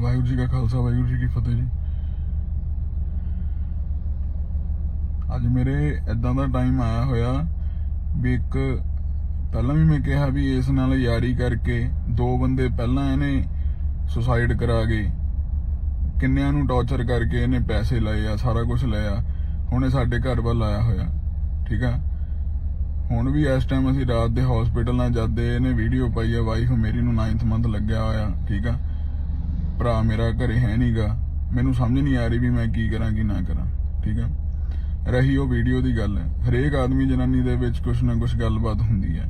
ਵਾਹਿਗੁਰੂ ਜੀ ਕਾ ਖਾਲਸਾ, ਵਾਹਿਗੁਰੂ ਜੀ ਕੀ ਫਤਿਹ ਜੀ। ਅੱਜ ਮੇਰੇ ਇਦਾਂ ਦਾ ਟਾਈਮ ਆਇਆ ਹੋਇਆ ਵੀ ਇੱਕ ਪਹਿਲਾਂ ਵੀ ਮੈਂ ਕਿਹਾ ਵੀ ਇਸ ਨਾਲ ਯਾਰੀ ਕਰਕੇ ਦੋ ਬੰਦੇ ਪਹਿਲਾਂ ਇਹਨੇ ਸੁਸਾਈਡ ਕਰਾ ਗਏ। ਕਿੰਨਿਆਂ ਨੂੰ ਟੌਰਚਰ ਕਰਕੇ ਇਹਨੇ ਪੈਸੇ ਲਏ ਆ, ਸਾਰਾ ਕੁਝ ਲਿਆ ਹੁਣ ਇਹ ਸਾਡੇ ਘਰ ਵੱਲ ਆਇਆ ਹੋਇਆ, ਠੀਕ ਆ? ਹੁਣ ਵੀ ਇਸ ਟਾਈਮ ਅਸੀਂ ਰਾਤ ਦੇ ਹਸਪੀਟਲ ਨਾਲ ਜਾਂਦੇ, ਇਹਨੇ ਵੀਡੀਓ ਪਾਈ ਆ ਵਾਈਫ ਮੇਰੀ ਨੂੰ 9th ਮੰਥ ਲੱਗਿਆ ਹੋਇਆ, ਠੀਕ ਆ? ਭਰਾ ਮੇਰਾ ਘਰੇ ਹੈ ਨਹੀਂਗਾ ਮੈਨੂੰ ਸਮਝ ਨਹੀਂ ਆ ਰਹੀ ਵੀ ਮੈਂ ਕੀ ਕਰਾਂ, ਕੀ ਨਾ ਕਰਾਂ। ਠੀਕ ਹੈ? ਰਹੀ ਉਹ ਵੀਡੀਓ ਦੀ ਗੱਲ। ਹਰੇਕ ਆਦਮੀ ਜਨਾਨੀ ਦੇ ਵਿੱਚ ਕੁਛ ਨਾ ਕੁਛ ਗੱਲਬਾਤ ਹੁੰਦੀ ਹੈ।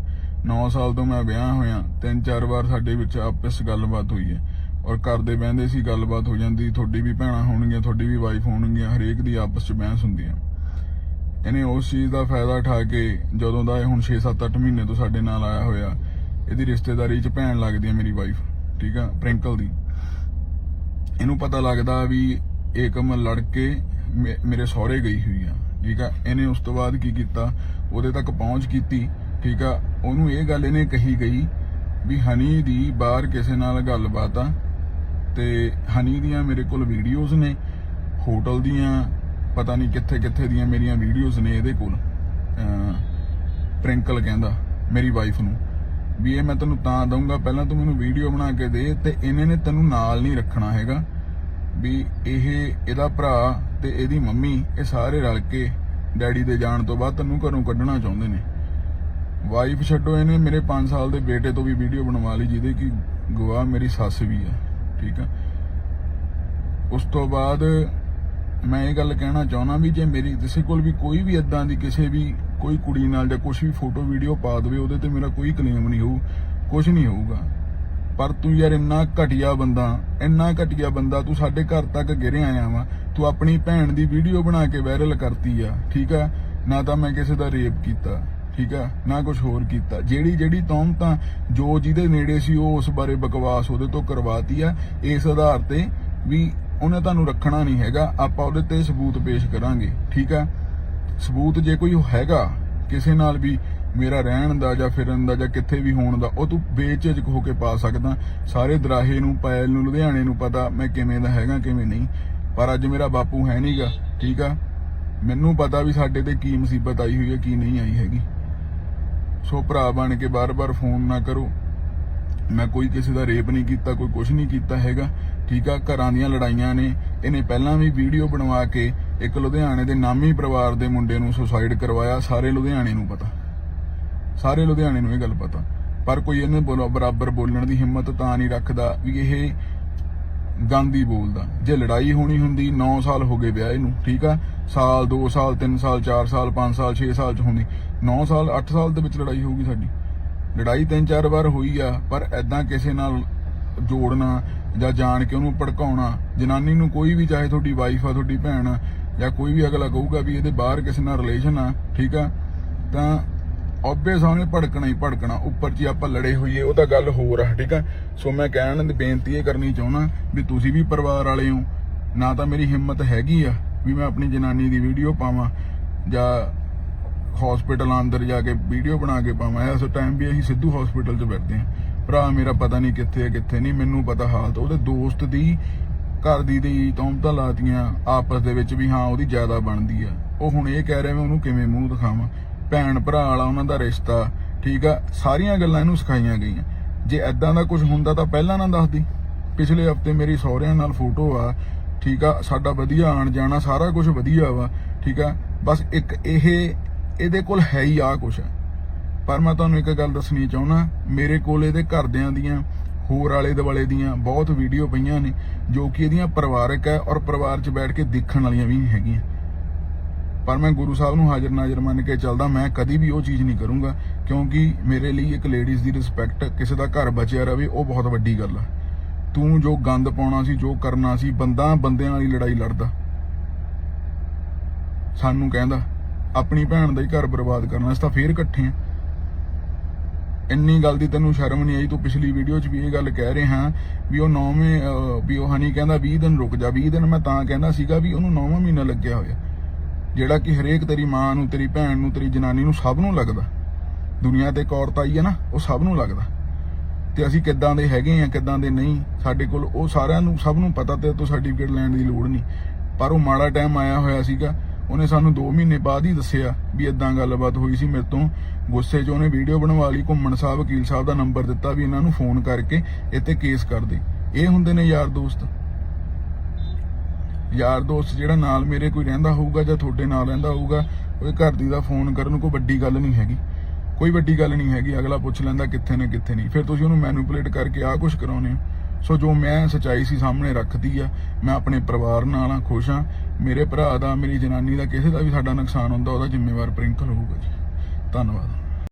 9 ਸਾਲ ਤੋਂ ਮੈਂ ਵਿਆਹ ਹੋਇਆ, ਤਿੰਨ ਚਾਰ ਵਾਰ ਸਾਡੇ ਵਿੱਚ ਆਪਸ ਗੱਲਬਾਤ ਹੋਈ ਹੈ। ਔਰ ਘਰ ਦੇ ਬਹਿੰਦੇ ਸੀ, ਗੱਲਬਾਤ ਹੋ ਜਾਂਦੀ, ਤੁਹਾਡੀ ਵੀ ਭੈਣਾਂ ਹੋਣਗੀਆਂ, ਤੁਹਾਡੀ ਵੀ ਵਾਈਫ ਹੋਣਗੀਆਂ, ਹਰੇਕ ਦੀ ਆਪਸ ਚ ਬਹਿਸ ਹੁੰਦੀ ਹੈ। ਇਹਨੇ ਉਸ ਚੀਜ਼ ਦਾ ਫਾਇਦਾ ਉਠਾ ਕੇ ਜਦੋਂ ਦਾ ਇਹ ਹੁਣ 6-7-8 ਮਹੀਨੇ ਤੋਂ ਸਾਡੇ ਨਾਲ ਆਇਆ ਹੋਇਆ, ਇਹਦੀ ਰਿਸ਼ਤੇਦਾਰੀ 'ਚ ਭੈਣ ਲੱਗਦੀ ਹੈ ਮੇਰੀ ਵਾਈਫ ਠੀਕ ਆ ਪ੍ਰਿੰਕਲ ਦੀ। ਇਹਨੂੰ ਪਤਾ ਲੱਗਦਾ ਵੀ ਏਕਮ ਲੜ ਕੇ ਮੇ- ਮੇਰੇ ਸਹੁਰੇ ਗਈ ਹੋਈ ਆ, ਠੀਕ ਆ? ਇਹਨੇ ਉਸ ਤੋਂ ਬਾਅਦ ਕੀ ਕੀਤਾ? ਉਹਦੇ ਤੱਕ ਪਹੁੰਚ ਕੀਤੀ, ਠੀਕ ਆ? ਉਹਨੂੰ ਇਹ ਗੱਲ ਇਹਨੇ ਕਹੀ ਗਈ ਵੀ ਹਨੀ ਦੀ ਬਾਹਰ ਕਿਸੇ ਨਾਲ ਗੱਲਬਾਤ ਆ ਤੇ ਹਨੀ ਦੀਆਂ ਮੇਰੇ ਕੋਲ ਵੀਡੀਓਜ਼ ਨੇ, ਹੋਟਲ ਦੀਆਂ, ਪਤਾ ਨਹੀਂ ਕਿੱਥੇ ਕਿੱਥੇ ਦੀਆਂ ਮੇਰੀਆਂ ਵੀਡੀਓਜ਼ ਨੇ ਇਹਦੇ ਕੋਲ ਪ੍ਰਿੰਕਲ ਕਹਿੰਦਾ, ਮੇਰੀ ਵਾਈਫ ਨੂੰ। ਵੀ ਇਹ ਮੈਂ ਤੈਨੂੰ ਤਾਂ ਦਊਂਗਾ, ਪਹਿਲਾਂ ਤੂੰ ਮੈਨੂੰ ਵੀਡੀਓ ਬਣਾ ਕੇ ਦੇ ਤੇ ਇਹਨੇ ਨੇ ਤੈਨੂੰ ਨਾਲ ਨਹੀਂ ਰੱਖਣਾ ਹੈਗਾ। ਵੀ ਇਹ, ਇਹਦਾ ਭਰਾ ਤੇ ਇਹਦੀ ਮੰਮੀ, ਇਹ ਸਾਰੇ ਰਲ ਕੇ ਡੈਡੀ ਦੇ ਜਾਣ ਤੋਂ ਬਾਅਦ ਤੈਨੂੰ ਘਰੋਂ ਕੱਢਣਾ ਚਾਹੁੰਦੇ ਨੇ। ਵਾਈਫ ਛੱਡੋ ਇਹਨੇ, ਮੇਰੇ 5 ਸਾਲ ਦੇ ਬੇਟੇ ਤੋਂ ਵੀ ਵੀਡੀਓ ਬਣਵਾ ਲਈ, ਜਿਹਦੇ ਕਿ ਗਵਾਹ ਮੇਰੀ ਸੱਸ ਵੀ ਆ ਠੀਕ ਆ? ਉਸ ਤੋਂ ਬਾਅਦ ਮੈਂ ਇਹ ਗੱਲ ਕਹਿਣਾ ਚਾਹੁੰਦਾ ਵੀ ਜੇ ਮੇਰੀ, ਕਿਸੇ ਕੋਲ ਵੀ ਕੋਈ ਵੀ ਇਦਾਂ ਦੀ ਕਿਸੇ ਵੀ ਕੋਈ ਕੁੜੀ ਨਾਲ ਜਾਂ ਕੁਝ ਵੀ ਫੋਟੋ ਵੀਡੀਓ ਪਾ ਦੇਵੇ, ਉਹਦੇ ਤੇ ਮੇਰਾ ਕੋਈ ਕਲੇਮ ਨਹੀਂ ਹੋਊ ਕੁਝ ਨਹੀਂ ਹੋਊਗਾ। ਪਰ ਤੂੰ ਯਾਰ ਇੰਨਾ ਘਟੀਆ ਬੰਦਾ, ਇੰਨਾ ਘਟੀਆ ਬੰਦਾ, ਤੂੰ ਸਾਡੇ ਘਰ ਤੱਕ ਗਿਰੇ ਆਇਆ ਵਾ। ਤੂੰ ਆਪਣੀ ਭੈਣ ਦੀ ਵੀਡੀਓ ਬਣਾ ਕੇ ਵਾਇਰਲ ਕਰਤੀ ਆ, ਠੀਕ ਆ? ਨਾ ਤਾਂ ਮੈਂ ਕਿਸੇ ਦਾ ਰੇਪ ਕੀਤਾ, ਠੀਕ ਆ? ਨਾ ਕੁਝ ਹੋਰ ਕੀਤਾ। ਜਿਹੜੀ ਜਿਹੜੀ ਤੌਮ ਤਾਂ ਜੋ ਜਿਹਦੇ ਨੇੜੇ ਸੀ, ਉਹ ਉਸ ਬਾਰੇ ਬਕਵਾਸ ਉਹਦੇ ਤੋਂ ਕਰਵਾਤੀ ਆ। ਇਸ ਆਧਾਰ ਤੇ ਵੀ ਉਹਨੇ ਤੁਹਾਨੂੰ ਰੱਖਣਾ ਨਹੀਂ ਹੈਗਾ, ਆਪਾਂ ਉਹਦੇ ਤੇ ਸਬੂਤ ਪੇਸ਼ ਕਰਾਂਗੇ, ਠੀਕ ਆ? ਸਬੂਤ ਜੇ ਕੋਈ ਹੈਗਾ, ਕਿਸੇ ਨਾਲ ਵੀ ਮੇਰਾ ਰਹਿਣ ਦਾ ਜਾਂ ਫਿਰਨ ਦਾ ਜਾਂ ਕਿੱਥੇ ਵੀ ਹੋਣ ਦਾ, ਉਹ ਤੂੰ ਬੇਝਿਜਕ ਹੋ ਕੇ ਪਾ ਸਕਦਾ। ਸਾਰੇ ਦਰਾਹੇ ਨੂੰ, ਪੈਲ ਨੂੰ, ਲੁਧਿਆਣੇ ਨੂੰ ਪਤਾ ਮੈਂ ਕਿਵੇਂ ਦਾ ਹੈਗਾ, ਕਿਵੇਂ ਨਹੀਂ। ਪਰ ਅੱਜ ਮੇਰਾ ਬਾਪੂ ਹੈ ਨਹੀਂਗਾ, ਠੀਕ ਆ? ਮੈਨੂੰ ਪਤਾ ਵੀ ਸਾਡੇ ਤੇ ਕੀ ਮੁਸੀਬਤ ਆਈ ਹੋਈ ਹੈ, ਕੀ ਨਹੀਂ ਆਈ ਹੈਗੀ। ਸੋ ਭਰਾ ਬਣ ਕੇ ਬਾਰ-ਬਾਰ ਫੋਨ ਨਾ ਕਰੋ। ਮੈਂ ਕੋਈ ਕਿਸੇ ਦਾ ਰੇਪ ਨਹੀਂ ਕੀਤਾ, ਕੋਈ ਕੁਝ ਨਹੀਂ ਕੀਤਾ ਹੈਗਾ, ਠੀਕ ਆ? ਘਰਾਂ ਦੀਆਂ ਲੜਾਈਆਂ ਨੇ। ਇਹਨੇ ਪਹਿਲਾਂ ਵੀ ਵੀਡੀਓ ਬਣਵਾ ਕੇ ਇੱਕ ਲੁਧਿਆਣੇ ਦੇ ਨਾਮੀ ਪਰਿਵਾਰ ਦੇ ਮੁੰਡੇ ਨੂੰ ਸੁਸਾਈਡ ਕਰਵਾਇਆ, ਸਾਰੇ ਲੁਧਿਆਣੇ ਨੂੰ ਪਤਾ। ਸਾਰੇ ਲੁਧਿਆਣੇ ਨੂੰ ਇਹ ਗੱਲ ਪਤਾ। ਪਰ ਕੋਈ ਇਹਨੇ ਬਰਾਬਰ ਬੋਲਣ ਦੀ ਹਿੰਮਤ ਤਾਂ ਨਹੀਂ ਰੱਖਦਾ ਵੀ ਇਹ ਗਾਂਧੀ ਬੋਲਦਾ। ਜੇ ਲੜਾਈ ਹੋਣੀ ਹੁੰਦੀ 9 ਸਾਲ ਹੋ ਗਏ ਵਿਆਹ ਇਹਨੂੰ ਠੀਕ ਆ? ਸਾਲ 2 ਸਾਲ 3 ਸਾਲ 4 ਸਾਲ 5 ਸਾਲ 6 ਸਾਲ ਚ ਹੋਣੀ 9 ਸਾਲ 8 ਸਾਲ ਦੇ ਵਿੱਚ ਲੜਾਈ ਹੋਊਗੀ ਸਾਡੀ। ਲੜਾਈ ਤਿੰਨ ਚਾਰ ਵਾਰ ਹੋਈ ਆ, ਪਰ ਐਦਾਂ ਕਿਸੇ ਨਾਲ ਜੋੜਨਾ ਜਾਂ ਜਾਣ ਕੇ ਉਹਨੂੰ ਭੜਕਾਉਣਾ, ਜਨਾਨੀ ਨੂੰ ਕੋਈ ਵੀ, ਚਾਹੇ ਤੁਹਾਡੀ ਵਾਈਫ ਆ, ਤੁਹਾਡੀ ਭੈਣ ਆ ਜਾਂ ਕੋਈ ਵੀ ਅਗਲਾ ਕਹੂਗਾ ਵੀ ਇਹਦੇ ਬਾਹਰ ਕਿਸੇ ਨਾਲ ਰਿਲੇਸ਼ਨ ਆ, ਠੀਕ ਆ, ਤਾਂ ਆਬਵੀਅਸ ਉਹਨੇ ਭੜਕਣਾ ਹੀ ਭੜਕਣਾ, ਉੱਪਰ ਜੀ ਆਪਾਂ ਲੜੇ ਹੋਈਏ, ਉਹ ਤਾਂ ਗੱਲ ਹੋਰ ਆ, ਠੀਕ ਆ। ਸੋ ਮੈਂ ਕਹਿਣ ਦੀ ਬੇਨਤੀ ਇਹ ਕਰਨੀ ਚਾਹੁੰਦਾ ਵੀ ਤੁਸੀਂ ਵੀ ਪਰਿਵਾਰ ਵਾਲੇ ਹੋ, ਨਾ ਤਾਂ ਮੇਰੀ ਹਿੰਮਤ ਹੈਗੀ ਆ ਵੀ ਮੈਂ ਆਪਣੀ ਜਨਾਨੀ ਦੀ ਵੀਡੀਓ ਪਾਵਾਂ, ਜਾਂ ਹਸਪੀਟਲ ਅੰਦਰ ਜਾ ਕੇ ਵੀਡੀਓ ਬਣਾ ਕੇ ਪਾਵਾਂ। ਇਸ ਟਾਈਮ ਵੀ ਅਸੀਂ ਸਿੱਧੂ ਹਸਪੀਟਲ 'ਚ ਬੈਠਦੇ ਹਾਂ। ਭਰਾ ਮੇਰਾ ਪਤਾ ਨਹੀਂ ਕਿੱਥੇ ਹੈ ਕਿੱਥੇ ਨਹੀਂ, ਮੈਨੂੰ ਪਤਾ ਹਾਲਤ, ਉਹਦੇ ਦੋਸਤ ਦੀ ਘਰ ਦੀ ਦੀ ਤੌਮਤਾਂ ਲਾਤੀਆਂ, ਆਪਸ ਦੇ ਵਿੱਚ ਵੀ ਹਾਂ, ਉਹਦੀ ਜ਼ਿਆਦਾ ਬਣਦੀ ਆ। ਉਹ ਹੁਣ ਇਹ ਕਹਿ ਰਿਹਾ ਮੈਂ ਉਹਨੂੰ ਕਿਵੇਂ ਮੂੰਹ ਦਿਖਾਵਾਂ। ਭੈਣ ਭਰਾ ਵਾਲਾ ਉਹਨਾਂ ਦਾ ਰਿਸ਼ਤਾ, ਠੀਕ ਆ? ਸਾਰੀਆਂ ਗੱਲਾਂ ਇਹਨੂੰ ਸਿਖਾਈਆਂ ਗਈਆਂ। ਜੇ ਐਦਾਂ ਦਾ ਕੁਝ ਹੁੰਦਾ ਤਾਂ ਪਹਿਲਾਂ ਨਾ ਦੱਸਦੀ। ਪਿਛਲੇ ਹਫ਼ਤੇ ਮੇਰੀ ਸਹੁਰਿਆਂ ਨਾਲ ਫੋਟੋ ਆ, ਠੀਕ ਆ? ਸਾਡਾ ਵਧੀਆ ਆਣ ਜਾਣਾ ਸਾਰਾ ਕੁਝ ਵਧੀਆ ਵਾ, ਠੀਕ ਆ? ਬਸ ਇੱਕ ਇਹ, ਇਹਦੇ ਕੋਲ ਹੈ ਹੀ ਆ ਕੁਛ ਪਰ ਮੈਂ ਤੁਹਾਨੂੰ ਇੱਕ ਗੱਲ ਦੱਸਣੀ ਚਾਹੁੰਦਾ, ਮੇਰੇ ਕੋਲ ਇਹਦੇ ਘਰਦਿਆਂ ਦੀਆਂ ਹੋਰ ਆਲੇ ਦੁਆਲੇ ਦੀਆਂ ਬਹੁਤ ਵੀਡੀਓ ਪਈਆਂ ਨੇ, ਜੋ ਕਿ ਇਹਦੀਆਂ ਪਰਿਵਾਰਕ ਹੈ ਔਰ ਪਰਿਵਾਰ 'ਚ ਬੈਠ ਕੇ ਦੇਖਣ ਵਾਲੀਆਂ ਵੀ ਹੈਗੀਆਂ। ਪਰ ਮੈਂ ਗੁਰੂ ਸਾਹਿਬ ਨੂੰ ਹਾਜ਼ਰ ਨਾਜ਼ਰ ਮੰਨ ਕੇ ਚੱਲਦਾ, ਮੈਂ ਕਦੀ ਵੀ ਉਹ ਚੀਜ਼ ਨਹੀਂ ਕਰੂੰਗਾ, ਕਿਉਂਕਿ ਮੇਰੇ ਲਈ ਇੱਕ ਲੇਡੀਜ਼ ਦੀ ਰਿਸਪੈਕਟ ਕਿਸੇ ਦਾ ਘਰ ਬਚਿਆ ਰਵੇ, ਉਹ ਬਹੁਤ ਵੱਡੀ ਗੱਲ ਆ। ਤੂੰ ਜੋ ਗੰਦ ਪਾਉਣਾ ਸੀ, ਜੋ ਕਰਨਾ ਸੀ, ਬੰਦਾ ਬੰਦਿਆਂ ਵਾਲੀ ਲੜਾਈ ਲੜਦਾ। ਸਾਨੂੰ ਕਹਿੰਦਾ, ਆਪਣੀ ਭੈਣ ਦਾ ਹੀ ਘਰ ਬਰਬਾਦ ਕਰਨਾ, ਅਸੀਂ ਤਾਂ ਫੇਰ ਇਕੱਠੇ ਆ। ਇੰਨੀ ਗੱਲ ਦੀ ਤੈਨੂੰ ਸ਼ਰਮ ਨਹੀਂ ਆਈ? ਤੂੰ ਪਿਛਲੀ ਵੀਡੀਓ 'ਚ ਵੀ ਇਹ ਗੱਲ ਕਹਿ ਰਿਹਾ ਹਾਂ ਵੀ ਉਹ ਨੌਵੇਂ ਵੀ ਉਹ ਹਨੀ ਕਹਿੰਦਾ 20 ਦਿਨ ਰੁਕ ਜਾ 20 ਦਿਨ ਮੈਂ ਤਾਂ ਕਹਿੰਦਾ ਸੀਗਾ ਵੀ ਉਹਨੂੰ ਨੌਵਾਂ ਮਹੀਨਾ ਲੱਗਿਆ ਹੋਇਆ। ਜਿਹੜਾ ਕਿ ਹਰੇਕ ਤੇਰੀ ਮਾਂ ਨੂੰ, ਤੇਰੀ ਭੈਣ ਨੂੰ, ਤੇਰੀ ਜਨਾਨੀ ਨੂੰ ਸਭ ਨੂੰ ਲੱਗਦਾ। ਦੁਨੀਆ ਤੇ ਇੱਕ ਔਰਤ ਆਈ ਹੈ ਨਾ, ਉਹ ਸਭ ਨੂੰ ਲੱਗਦਾ। ਤੇ ਅਸੀਂ ਕਿੱਦਾਂ ਦੇ ਹੈਗੇ ਆ ਕਿੱਦਾਂ ਦੇ ਨਹੀਂ, ਸਾਡੇ ਕੋਲ ਉਹ ਸਾਰਿਆਂ ਨੂੰ ਸਭ ਨੂੰ ਪਤਾ ਤੇ ਤੋਂ ਸਰਟੀਫਿਕੇਟ ਲੈਣ ਦੀ ਲੋੜ ਨਹੀਂ। ਪਰ ਉਹ ਮਾੜਾ ਟਾਈਮ ਆਇਆ ਹੋਇਆ ਸੀਗਾ। ਉਹਨੇ ਸਾਨੂੰ 2 ਮਹੀਨੇ ਬਾਅਦ ਹੀ ਦੱਸਿਆ ਵੀ ਇਦਾਂ ਗੱਲਬਾਤ ਹੋਈ ਸੀ ਮੇਰੇ ਤੋਂ। ਗੁੱਸੇ 'ਚ ਉਹਨੇ ਵੀਡੀਓ ਬਣਵਾ ਲਈ, ਘੁੰਮਣ ਸਾਹਿਬ, ਵਕੀਲ ਸਾਹਿਬ ਦਾ ਨੰਬਰ ਦਿੱਤਾ ਵੀ ਇਹਨਾਂ ਨੂੰ ਫੋਨ ਕਰਕੇ ਇੱਥੇ ਕੇਸ ਕਰ ਦੇ। ਇਹ ਹੁੰਦੇ ਨੇ ਯਾਰ ਦੋਸਤ। ਯਾਰ ਦੋਸਤ ਜਿਹੜਾ ਨਾਲ ਮੇਰੇ ਕੋਈ ਰਹਿੰਦਾ ਹੋਊਗਾ ਜਾਂ ਤੁਹਾਡੇ ਨਾਲ ਰਹਿੰਦਾ ਹੋਊਗਾ ਉਹਦੇ ਘਰ ਦੀ ਦਾ ਫੋਨ ਕਰਨ ਕੋਈ ਵੱਡੀ ਗੱਲ ਨਹੀਂ ਹੈਗੀ। ਕੋਈ ਵੱਡੀ ਗੱਲ ਨਹੀਂ ਹੈਗੀ, ਅਗਲਾ ਪੁੱਛ ਲੈਂਦਾ ਕਿੱਥੇ ਨੇ, ਕਿੱਥੇ ਨਹੀਂ। ਫਿਰ ਤੁਸੀਂ ਉਹਨੂੰ ਮੈਨੂਪੂਲੇਟ ਕਰਕੇ ਆਹ ਕੁਝ ਕਰਾਉਨੇ ਹੋ। ਸੋ ਜੋ ਮੈਂ ਸਚਾਈ ਸੀ ਸਾਹਮਣੇ ਰੱਖਦੀ ਆ, ਮੈਂ ਆਪਣੇ ਪਰਿਵਾਰ ਨਾਲ ਆ, ਖੁਸ਼ ਆ। ਮੇਰੇ ਭਰਾ ਦਾ, ਮੇਰੀ ਜਨਾਨੀ ਦਾ ਕਿਸੇ ਦਾ ਵੀ ਸਾਡਾ ਨੁਕਸਾਨ ਹੁੰਦਾ, ਉਹਦਾ ਜ਼ਿੰਮੇਵਾਰ ਪ੍ਰਿੰਕਲ ਹੋਊਗਾ ਜੀ। ਧੰਨਵਾਦ।